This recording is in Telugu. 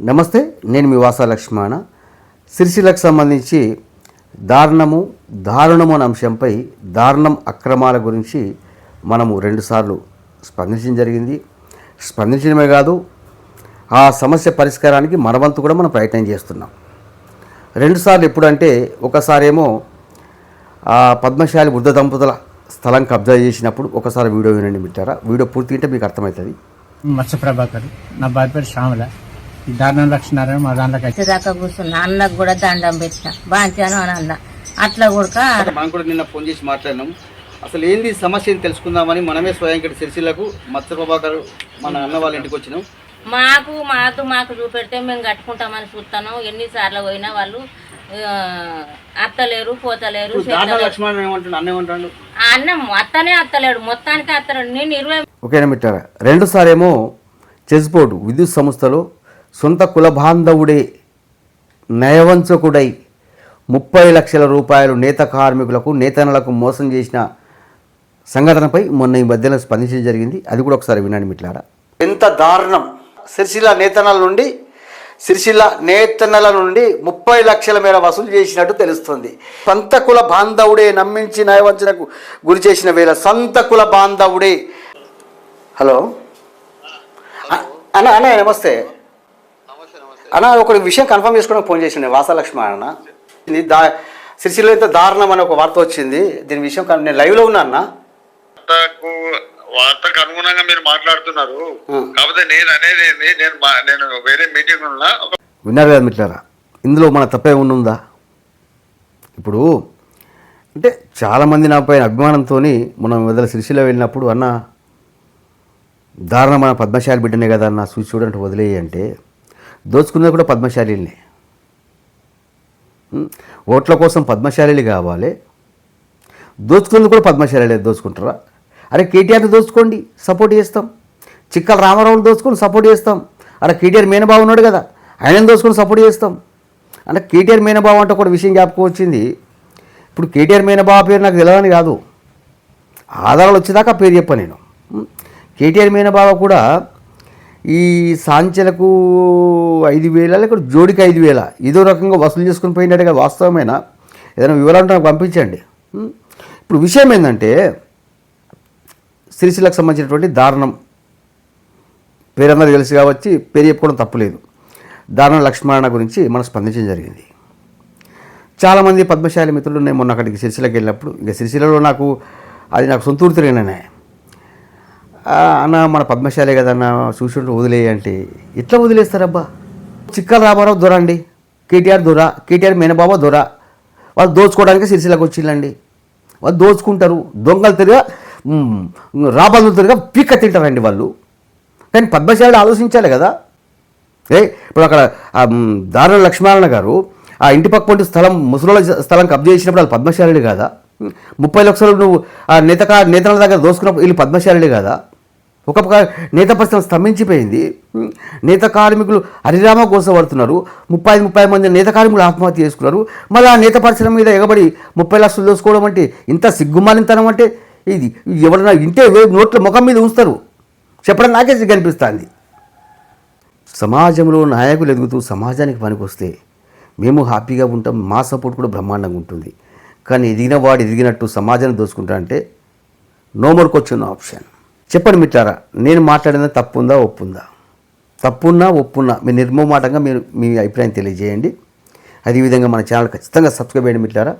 నమస్తే నేను మీ వాస లక్ష్మణ. సిరిసిలకు సంబంధించి దారుణము దారుణము అనే అంశంపై దారుణం అక్రమాల గురించి మనము రెండుసార్లు స్పందించడం జరిగింది. స్పందించడమే కాదు ఆ సమస్య పరిష్కారానికి మనవంతు కూడా మనం ప్రయత్నం చేస్తున్నాం. రెండుసార్లు ఎప్పుడంటే ఒకసారేమో పద్మశాలి వృద్ధ దంపతుల స్థలం కబ్జా చేసినప్పుడు ఒకసారి వీడియో వినండి మిట్టారా వీడియో పూర్తి వింటే మీకు అర్థమవుతుంది. మత్స్య ప్రభాకర్ నా బాయ్ పేరు శ్యామల. దారుణ లక్షణాలను మా దాంట్లోకి వచ్చి దాకా కూర్చున్నా. అన్నకు కూడా దండం పెట్టిన. బాంచాను అని అన్న. అట్లా కూడా మనం కూడా నిన్న ఫోన్ చేసి మాట్లాడినాం. అసలు ఏంది సమస్య తెలుసుకుందామని మనమే స్వయం ఇక్కడ సిరిసిల్లకు మత్స్య ప్రభాకర్ మన అన్న వాళ్ళ ఇంటికి వచ్చినాం. మాకు మాకు మాకు చూపెడితే మేము కట్టుకుంటామని చూస్తాను ఎన్నిసార్లు పోయినా వాళ్ళు అత్తలేరు పోతలేరు దాంట్లో అన్న ఏమంటాడు? ఆ అన్నం అత్తనే అత్తలేడు. మొత్తానికి అత్తలేడు. నేను ఇరవై ఓకేనా మిట్టారా రెండుసారి ఏమో చెస్బోర్డు విద్యుత్ సంస్థలో సొంత కుల బాంధవుడే నయవంచకుడై ముప్పై లక్షల రూపాయలు నేత కార్మికులకు నేతనలకు మోసం చేసిన సంఘటనపై మొన్న ఈ మధ్యలో స్పందించడం జరిగింది. అది కూడా ఒకసారి వినండి మిట్లారా ఎంత దారుణం. సిరిసిల్ల నేతనల నుండి సిరిసిల్ల నేతన్నల నుండి ముప్పై లక్షల మేర వసూలు చేసినట్టు తెలుస్తుంది. సొంత కుల బాంధవుడే నమ్మించి నయవంచనకు గురి చేసిన వేళ సొంత కుల బాంధవుడే. హలో? అన్న అన్న నమస్తే. అన్న ఒక విషయం కన్ఫర్మ్ చేసుకోవడానికి ఫోన్ చేసిండే వాసలక్ష్మి అన్న. ఇది దా సిరిసిల్ల ఇంత దారుణం అనే ఒక వార్త వచ్చింది. దీని విషయం కన్- నేను లైవ్లో ఉన్నా అన్న. వార్తకు వార్తకు అనుగుణంగా మీరు మాట్లాడుతున్నారు. కాకపోతే నేను అనేది ఏంది, నేను మా- నేను వేరే మీటింగ్ ఉన్నా ఒక విన్నారు కదా మిట్లారా ఇందులో మన తప్పే ఉందా ఇప్పుడు అంటే చాలామంది నా పైన అభిమానంతో మనం మొదల సిరిసిల్ల వెళ్ళినప్పుడు అన్న దారుణమైన పద్మశాలి బిడ్డనే కదా అన్న చూసి చూడండి వదిలేయి అంటే దోచుకున్నది కూడా పద్మశాలిని ఓట్ల కోసం పద్మశాలి కావాలి. దోచుకున్నది కూడా పద్మశాలి దోచుకుంటారా? అరే కేటీఆర్ని దోచుకోండి సపోర్ట్ చేస్తాం. చిక్కల రామారావుని దోచుకొని సపోర్ట్ చేస్తాం. అరే కేటీఆర్ మేనబాబు ఉన్నాడు కదా ఆయనని దోచుకొని సపోర్ట్ చేస్తాం. అంటే కేటీఆర్ మేనబాబు అంటే ఒక విషయం జ్ఞాపకం వచ్చింది. ఇప్పుడు కేటీఆర్ మేనబాబు పేరు నాకు తెలియదని కాదు. ఆధారాలు వచ్చేదాకా పేరు చెప్ప నేను. కేటీఆర్ మేనబాబు కూడా ఈ సాంచెలకు ఐదు వేల లేకపోతే జోడికి ఐదు వేల. ఏదో రకంగా వసూలు చేసుకుని పోయినట్టుగా కదా వాస్తవమైన? ఏదైనా వివరాలు నాకు పంపించండి. ఇప్పుడు విషయం ఏంటంటే సిరిసిలకు సంబంధించినటువంటి దారుణం. పేరందరూ తెలుసు కాబట్టి పేరు చెప్పుకోవడం తప్పులేదు. దారుణ లక్ష్మణ గురించి మనం స్పందించడం జరిగింది. చాలామంది పద్మశాలి మిత్రులు నేను మొన్న అక్కడికి సిరిసిలకు వెళ్ళినప్పుడు. ఇంకా సిరిసిలలో నాకు అది నాకు సొంతూరు తిరిగిననే అన్న మన పద్మశాలే కదన్న చూసుంటూ వదిలేయంటే ఎట్లా వదిలేస్తారబ్బా? చిక్కల రామారావు దొర అండి. కేటీఆర్ దొర కేటీఆర్ మేనబాబా దొర. వాళ్ళు దోచుకోవడానికి సిరిసిలకు వచ్చిందండి వాళ్ళు దోచుకుంటారు దొంగలు తిరిగా రాబాదులు తిరిగా పీక తింటారండి వాళ్ళు. కానీ పద్మశాలి ఆలోచించాలి కదా. ఏ ఇప్పుడు అక్కడ దారుణ లక్ష్మీనారాయణ గారు ఆ ఇంటి పక్క పొంటి స్థలం ముసలోళ్ళ స్థలం కబ్జా చేసినప్పుడు వాళ్ళు పద్మశాలి కదా? ముప్పై లక్షలు నువ్వు ఆ నేతక నేతల దగ్గర దోసుకున్నప్పుడు వీళ్ళు పద్మశాలి కదా? ఒక నేత పరిశ్రమ స్తంభించిపోయింది. నేత కార్మికులు హరిరామ కోసపడుతున్నారు ముప్పై ఐదు ముప్పై మంది నేత కార్మికులు ఆత్మహత్య చేసుకున్నారు. మళ్ళీ ఆ నేత పరిశ్రమ మీద ఎగబడి ముప్పై లక్షలు దోసుకోవడం అంటే ఇంత సిగ్గుమాలింతనం అంటే ఇది ఎవరైనా ఇంటే వేరు నోట్ల ముఖం మీద ఉంచుతారు. చెప్పడం నాకే కనిపిస్తుంది సమాజంలో నాయకులు ఎదుగుతూ సమాజానికి పనికొస్తే మేము హ్యాపీగా ఉంటాం మా సపోర్ట్ కూడా బ్రహ్మాండంగా ఉంటుంది. కానీ ఎదిగిన వాడు ఎదిగినట్టు సమాజాన్ని దోచుకుంటా అంటే నో మోర్ క్వశ్చన్ ఆప్షన్. చెప్పండి మిట్లారా నేను మాట్లాడిన తప్పుందా ఒప్పుందా? తప్పున్నా ఒప్పున్నా మీ నిర్మమాటంగా మీరు మీ అభిప్రాయం తెలియజేయండి. అదేవిధంగా మన ఛానల్ ఖచ్చితంగా సబ్స్క్రైబ్ చేయండి మిట్లారా